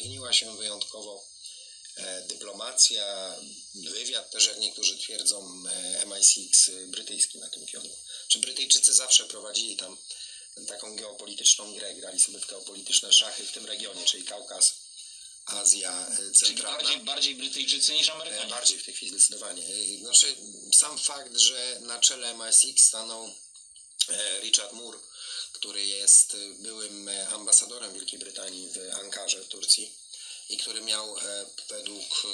uaktywniła się wyjątkowo e, dyplomacja, wywiad też, jak niektórzy twierdzą, e, MI6 brytyjski na tym kierunku. Czy Brytyjczycy zawsze prowadzili tam taką geopolityczną grę, grali sobie w geopolityczne szachy w tym regionie, czyli Kaukaz, Azja e, Czyli Centralna. bardziej, bardziej Brytyjczycy niż Amerykanie. Bardziej w tej chwili zdecydowanie. Znaczy, sam fakt, że na czele MI6 stanął Richard Moore, który jest byłym e, ambasadorem Wielkiej Brytanii w Ankarze w Turcji i który miał e, według e,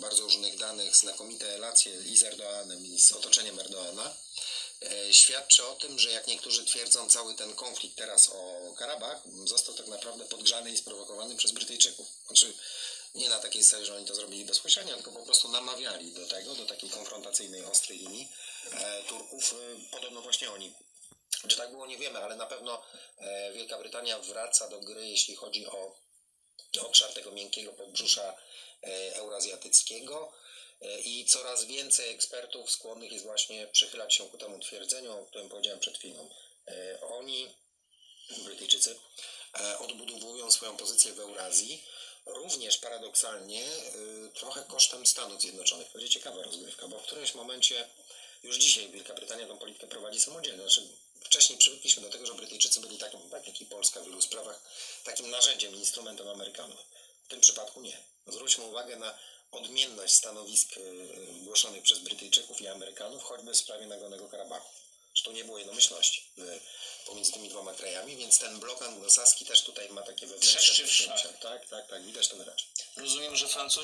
bardzo różnych danych znakomite relacje i z Erdoganem i z otoczeniem Erdoana, świadczy o tym, że jak niektórzy twierdzą, cały ten konflikt teraz o Karabach został tak naprawdę podgrzany i sprowokowany przez Brytyjczyków. Znaczy, nie na takiej zasadzie, że oni to zrobili bezpośrednio, tylko po prostu namawiali do tego, do takiej konfrontacyjnej, ostrej linii Turków. Podobno właśnie oni. Tak było, nie wiemy, ale na pewno e, Wielka Brytania wraca do gry, jeśli chodzi o obszar tego miękkiego podbrzusza e, eurazjatyckiego e, i coraz więcej ekspertów skłonnych jest właśnie przychylać się ku temu twierdzeniu, o którym powiedziałem przed chwilą. Oni, Brytyjczycy, odbudowują swoją pozycję w Eurazji, również paradoksalnie trochę kosztem Stanów Zjednoczonych. Będzie ciekawa rozgrywka, bo w którymś momencie, już dzisiaj Wielka Brytania tą politykę prowadzi samodzielnie. Znaczy, wcześniej przywykliśmy do tego, że Brytyjczycy byli takim, tak jak i Polska w wielu sprawach, takim narzędziem, instrumentem Amerykanów. W tym przypadku nie. Zwróćmy uwagę na odmienność stanowisk y, y, głoszonych przez Brytyjczyków i Amerykanów, choćby w sprawie Nagornego Karabachu. Tu nie było jednomyślności y, pomiędzy tymi dwoma krajami, więc ten blok anglosaski też tutaj ma takie wewnętrzne Trzeszczy. Tak, tak, tak, widać to wyraźnie. Rozumiem, że Francuzi